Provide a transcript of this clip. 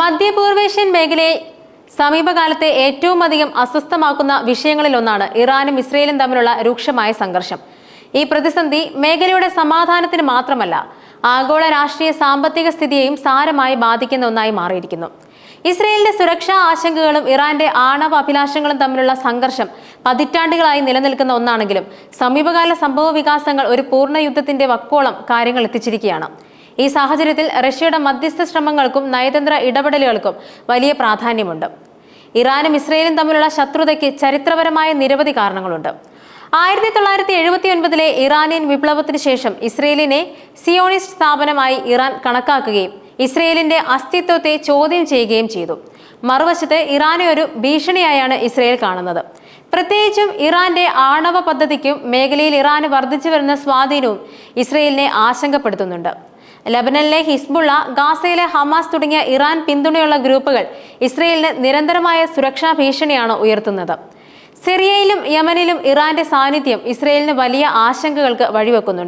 മധ്യപൂർവേഷ്യൻ മേഖലയെ സമീപകാലത്തെ ഏറ്റവും അധികം അസ്വസ്ഥമാക്കുന്ന വിഷയങ്ങളിലൊന്നാണ് ഇറാനും ഇസ്രയേലും തമ്മിലുള്ള രൂക്ഷമായ സംഘർഷം. ഈ പ്രതിസന്ധി മേഖലയുടെ സമാധാനത്തിന് മാത്രമല്ല ആഗോള രാഷ്ട്രീയ സാമ്പത്തിക സ്ഥിതിയെയും സാരമായി ബാധിക്കുന്ന ഒന്നായി മാറിയിരിക്കുന്നു. ഇസ്രയേലിന്റെ സുരക്ഷാ ആശങ്കകളും ഇറാന്റെ ആണവ അഭിലാഷങ്ങളും തമ്മിലുള്ള സംഘർഷം പതിറ്റാണ്ടുകളായി നിലനിൽക്കുന്ന ഒന്നാണെങ്കിലും സമീപകാല സംഭവ വികാസങ്ങൾ ഒരു പൂർണ യുദ്ധത്തിന്റെ വക്കോളം കാര്യങ്ങൾ എത്തിച്ചിരിക്കുകയാണ്. ഈ സാഹചര്യത്തിൽ റഷ്യയുടെ മധ്യസ്ഥ ശ്രമങ്ങൾക്കും നയതന്ത്ര ഇടപെടലുകൾക്കും വലിയ പ്രാധാന്യമുണ്ട്. ഇറാനും ഇസ്രയേലും തമ്മിലുള്ള ശത്രുതയ്ക്ക് ചരിത്രപരമായ നിരവധി കാരണങ്ങളുണ്ട്. ആയിരത്തി തൊള്ളായിരത്തി എഴുപത്തി ഒൻപതിലെ ഇറാനിയൻ വിപ്ലവത്തിന് ശേഷം ഇസ്രയേലിനെ സിയോണിസ്റ്റ് സ്ഥാപനമായി ഇറാൻ കണക്കാക്കുകയും ഇസ്രയേലിന്റെ അസ്തിത്വത്തെ ചോദ്യം ചെയ്യുകയും ചെയ്തു. മറുവശത്ത് ഇറാനെ ഒരു ഭീഷണിയായാണ് ഇസ്രയേൽ കാണുന്നത്. പ്രത്യേകിച്ചും ഇറാന്റെ ആണവ പദ്ധതിക്കും മേഖലയിൽ ഇറാന് വർദ്ധിച്ചു വരുന്ന സ്വാധീനവും ഇസ്രയേലിനെ ആശങ്കപ്പെടുത്തുന്നുണ്ട്. ലബനനിലെ ഹിസ്ബുള്ള ഗാസയിലെ ഹമാസ് തുടങ്ങിയ ഇറാൻ പിന്തുണയുള്ള ഗ്രൂപ്പുകൾ ഇസ്രയേലിന് നിരന്തരമായ സുരക്ഷാ ഭീഷണിയാണ് ഉയർത്തുന്നത്. സിറിയയിലും യമനിലും ഇറാന്റെ സാന്നിധ്യം ഇസ്രയേലിന് വലിയ ആശങ്കകൾക്ക് വഴിവെക്കുന്നുണ്ട്.